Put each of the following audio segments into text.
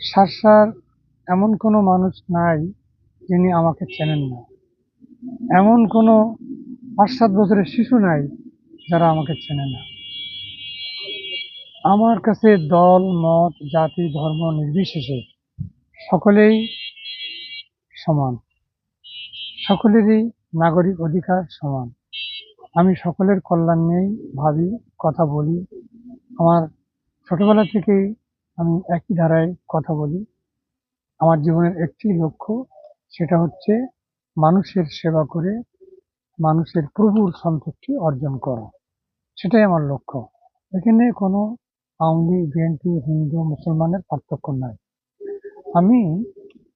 সারসার এমন কোনো মানুষ নাই যিনি আমাকে চেনেন না। এমন কোনো পাঁচ সাত বছরের শিশু নাই যারা আমাকে চেনে না। আমার কাছে দল, মত, জাতি, ধর্ম নির্বিশেষে সকলেই সমান। সকলেরই নাগরিক অধিকার সমান। আমি সকলের কল্যাণ নিয়েই ভাবি, কথা বলি। আমার ছোটবেলা থেকেই আমি একই ধারায় কথা বলি। আমার জীবনের একটি লক্ষ্য, সেটা হচ্ছে মানুষের সেবা করে, মানুষের প্রভুর সন্তুষ্টি অর্জন করা। সেটাই আমার লক্ষ্য। এখানে কোনো আওয়ামী লীগ বিএনপি, হিন্দু, মুসলমানের পার্থক্য নাই। আমি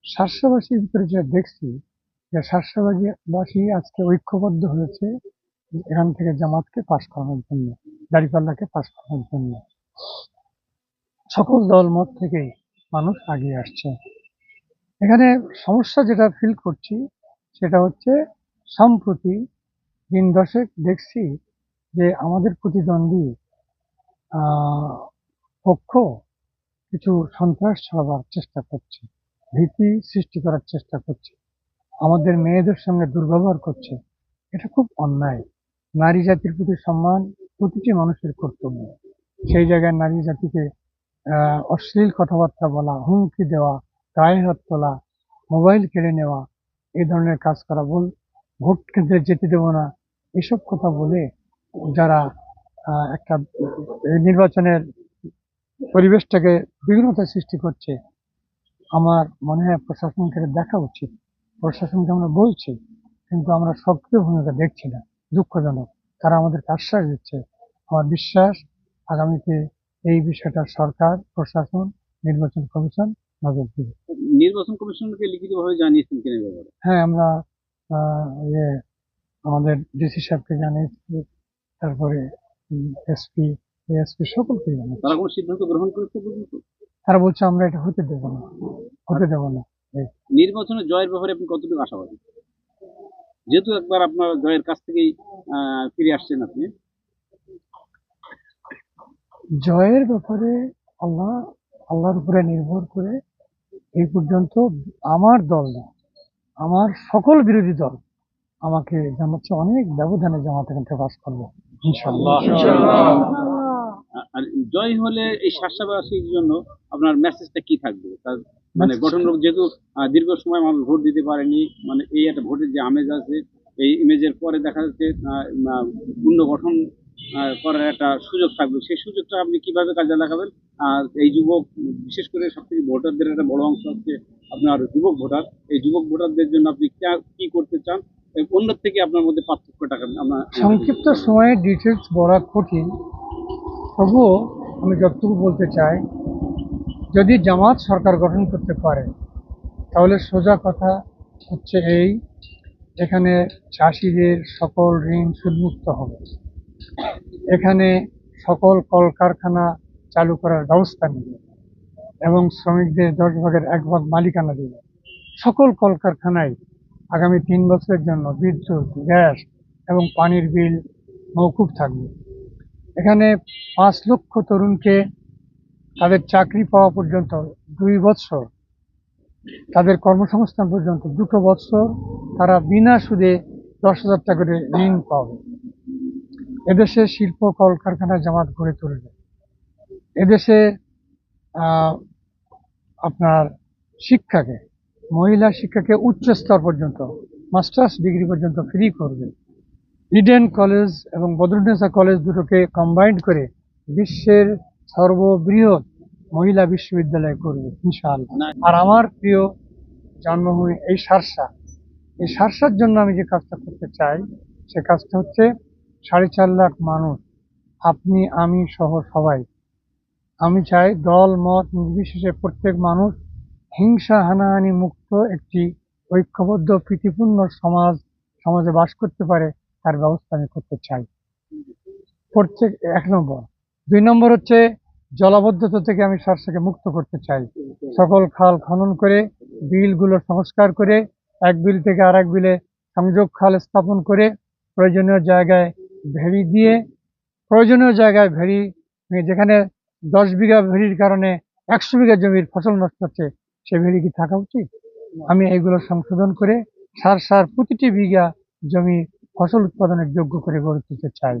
শার্শাবাসীর ভিতরে যেটা দেখছি, যে শার্শাবাসী আজকে ঐক্যবদ্ধ হয়েছে এখান থেকে জামাতকে পাশ করানোর জন্য, দাড়িপাল্লাকে পাশ করানোর জন্য। সকল দল মত থেকেই মানুষ আগিয়ে আসছে। এখানে সমস্যা যেটা ফিল করছি, সেটা হচ্ছে সম্প্রতি দিন দশেক দেখছি যে আমাদের প্রতিদ্বন্দ্বী পক্ষ কিছু সন্ত্রাস ছড়াবার চেষ্টা করছে, ভীতি সৃষ্টি করার চেষ্টা করছে, আমাদের মেয়েদের সঙ্গে দুর্ব্যবহার করছে। এটা খুব অন্যায়। নারী জাতির প্রতি সম্মান প্রতিটি মানুষের কর্তব্য। সেই জায়গায় নারী জাতিকে অশ্লীল কথাবার্তা বলা, হুমকি দেওয়া, গায়ে হাত তোলা, মোবাইল কেড়ে নেওয়া এই ধরনের কাজ করা, বল, ভোট কেন্দ্রে যেতে দেবো না, এসব কথা বলে যারা একটা নির্বাচনের পরিবেশটাকে বিঘ্নতা সৃষ্টি করছে, আমার মনে হয় প্রশাসনকে দেখা উচিত। প্রশাসনকে আমরা বলছি, কিন্তু আমরা সক্রিয় ভূমিকা দেখছি না, দুঃখজনক। তারা আমাদেরকে আশ্বাস দিচ্ছে, আমার বিশ্বাস আগামীতে এই বিষয়টা সরকার প্রশাসন নির্বাচন কমিশন নজর দিবে। নির্বাচন কমিশনকে লিখিতভাবে জানিয়েছেন কিনা ব্যাপারে? হ্যাঁ আমরা ইয়ে আমাদের ডিসি সাহেবকে জানিয়েছি তারপরে এসপি এসপি সকলকে জানিয়েছি। তারা কোনো সিদ্ধান্ত গ্রহণ করেছে পর্যন্ত? তারা বলছে আমরা এটা হতে দেবো না হতে দেবো না। নির্বাচনে জয়ের ব্যাপারে আপনি কতটুকু আশাবাদী? যেহেতু একবার আপনার জয়ের কাছ থেকেই আহ, ফিরে আসছেন আপনি জয়ের ব্যাপারে আল্লাহ আল্লাহর উপরে নির্ভর করে এই পর্যন্ত আমার দল না আমার সকল বিরোধী দল আমাকে জানাচ্ছে অনেক ব্যবধানে জামাত এখান থেকে পাস করব আর জয় হলে এই শাসাবাসীর জন্য আপনার মেসেজটা কি থাকবে? তার মানে গঠনমূলক যেহেতু আহ, দীর্ঘ সময় মানুষ ভোট দিতে পারেনি মানে এই একটা ভোটের যে আমেজ আছে এই ইমেজের পরে দেখা যাচ্ছে পুনর্গঠন আহ, করার একটা সুযোগ থাকবে। সেই সুযোগটা আপনি কীভাবে কাজে লাগাবেন? আর এই যুবক, বিশেষ করে সব থেকে ভোটারদের একটা বড় অংশ হচ্ছে আপনার যুবক ভোটার। এই যুবক ভোটারদের জন্য আপনি কা- করতে চান? এই অন্যের থেকে আপনার মধ্যে পার্থক্যটা কেমন? আমরা সংক্ষিপ্ত সময়ে ডিটেলস বলা কঠিন তবুও আমি যতটুকু বলতে চাই, যদি জামাত সরকার গঠন করতে পারে, তাহলে সোজা কথা হচ্ছে এই এখানে চাষিদের সকল ঋণ সুদমুক্ত হবে। এখানে সকল কলকারখানা চালু করার ব্যবস্থা নেবে এবং শ্রমিকদের দশ ভাগের এক ভাগ মালিকানা দেবে। সকল কলকারখানায় আগামী তিন বছরের জন্য বিদ্যুৎ, গ্যাস এবং পানির বিল মৌকুব থাকবে। এখানে পাঁচ লক্ষ তরুণকে তাদের চাকরি পাওয়া পর্যন্ত দুই বছর, তাদের কর্মসংস্থান পর্যন্ত দুটো বছর তারা বিনা সুদে দশ হাজার টাকা করে ঋণ পাবে। এদেশে শিল্প কলকারখানা জামাত গড়ে তুলবে। এদেশে আপনার শিক্ষাকে, মহিলা শিক্ষাকে উচ্চ স্তর পর্যন্ত, মাস্টার্স ডিগ্রি পর্যন্ত ফ্রি করবে। ইডেন কলেজ এবং বদরুন্নেসা কলেজ দুটোকে কম্বাইন্ড করে বিশ্বের সর্ববৃহৎ মহিলা বিশ্ববিদ্যালয় করবে, ইনশাআল্লাহ। আর আমার প্রিয় জন্মভূমি এই সারসা। এই সারসার জন্য আমি যে কাজটা করতে চাই, সে কাজটা হচ্ছে সাড়ে চার লাখ মানুষ, আপনি, আমি সহ সবাই। আমি চাই দল, মত নির্বিশেষে প্রত্যেক মানুষ হিংসা, হানাহানি মুক্ত একটি ঐক্যবদ্ধ, প্রীতিপূর্ণ সমাজ, সমাজে বাস করতে পারে, তার ব্যবস্থা আমি করতে চাই। প্রত্যেক, এক নম্বর। দুই নম্বর হচ্ছে জলাবদ্ধতা থেকে আমি সরষেকে মুক্ত করতে চাই। সকল খাল খনন করে, বিলগুলো সংস্কার করে, এক বিল থেকে আর এক বিলে সংযোগ খাল স্থাপন করে, প্রয়োজনীয় জায়গায় ভেড়ি দিয়ে প্রয়োজনীয় জায়গায় ভেড়ি যেখানে দশ বিঘা ভেড়ির কারণে একশো বিঘা জমির ফসল নষ্ট হচ্ছে, সে ভেড়ি কি থাকা উচিত? আমি এগুলো সংশোধন করে সার সার প্রতিটি বিঘা জমি ফসল উৎপাদনের যোগ্য করে গড়ে তুলতে চাই।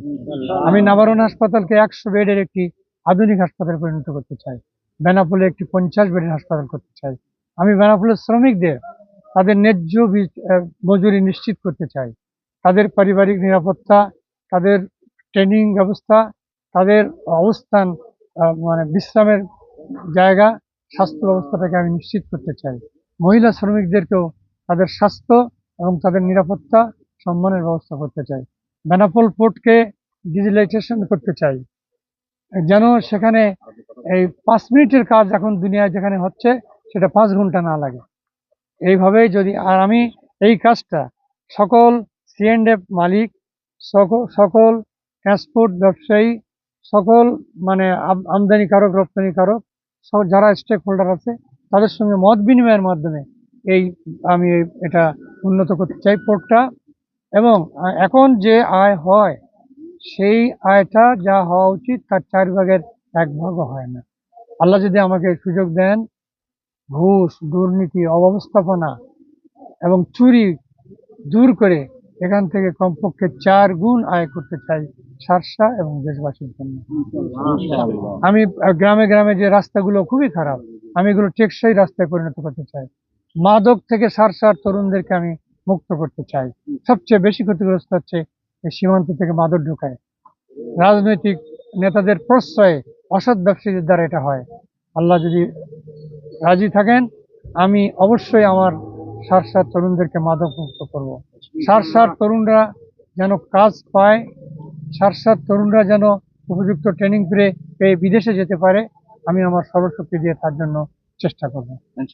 আমি নাবারণ হাসপাতালকে একশো বেডের একটি আধুনিক হাসপাতালে পরিণত করতে চাই। বেনাপোলে একটি পঞ্চাশ বেডের হাসপাতাল করতে চাই। আমি বেনাপোলের শ্রমিকদের তাদের ন্যায্য মজুরি নিশ্চিত করতে চাই। তাদের পারিবারিক নিরাপত্তা তাদের ট্রেনিং ব্যবস্থা, তাদের অবস্থান মানে বিশ্রামের জায়গা, স্বাস্থ্য ব্যবস্থাটাকে আমি নিশ্চিত করতে চাই। মহিলা শ্রমিকদেরকেও তাদের স্বাস্থ্য এবং তাদের নিরাপত্তা সম্মানের ব্যবস্থা করতে চাই। বেনাপোল পোর্টকে ডিজিটাইজেশন করতে চাই। যেন সেখানে এই পাঁচ মিনিটের কাজ এখন দুনিয়ায় যেখানে হচ্ছে, সেটা পাঁচ ঘণ্টা না লাগে। এইভাবেই যদি, আর আমি এই কাজটা সকল সিএনএফ মালিক সকল- ট্রান্সপোর্ট ব্যবসায়ী, সকল মানে আম- আমদানিকারক, রপ্তানিকারক যারা স্টেক হোল্ডার আছে, তাদের সঙ্গে মত বিনিময়ের মাধ্যমে এই আমি এটা উন্নত করতে চাই পোর্টটা। এবং এখন যে আয় হয়, সেই আয়টা যা হওয়া উচিত, তার চার ভাগের এক ভাগও হয় না। আল্লাহ যদি আমাকে সুযোগ দেন, ঘুষ, দুর্নীতি, অব্যবস্থাপনা এবং চুরি দূর করে এখান থেকে কমপক্ষে চার গুণ আয় করতে চাই সারসা এবং দেশবাসীর জন্য। আমি গ্রামে গ্রামে যে রাস্তাগুলো খুবই খারাপ, আমি এগুলো টেকসই রাস্তায় পরিণত করতে চাই। মাদক থেকে সারসার তরুণদেরকে আমি মুক্ত করতে চাই। সবচেয়ে বেশি ক্ষতিগ্রস্ত হচ্ছে সীমান্ত থেকে মাদক ঢুকায়। রাজনৈতিক নেতাদের প্রশ্রয়ে অসৎ ব্যবসায়ীদের দ্বারা এটা হয়। আল্লাহ যদি রাজি থাকেন, আমি অবশ্যই আমার সারসার তরুণদেরকে মাদকমুক্ত করব। সারসার তরুণরা যেন কাজ পায়, সারসার তরুণরা যেন উপযুক্ত ট্রেনিং পেয়ে পেয়ে বিদেশে যেতে পারে, আমি আমার সর্বশক্তি দিয়ে তার জন্য চেষ্টা করব।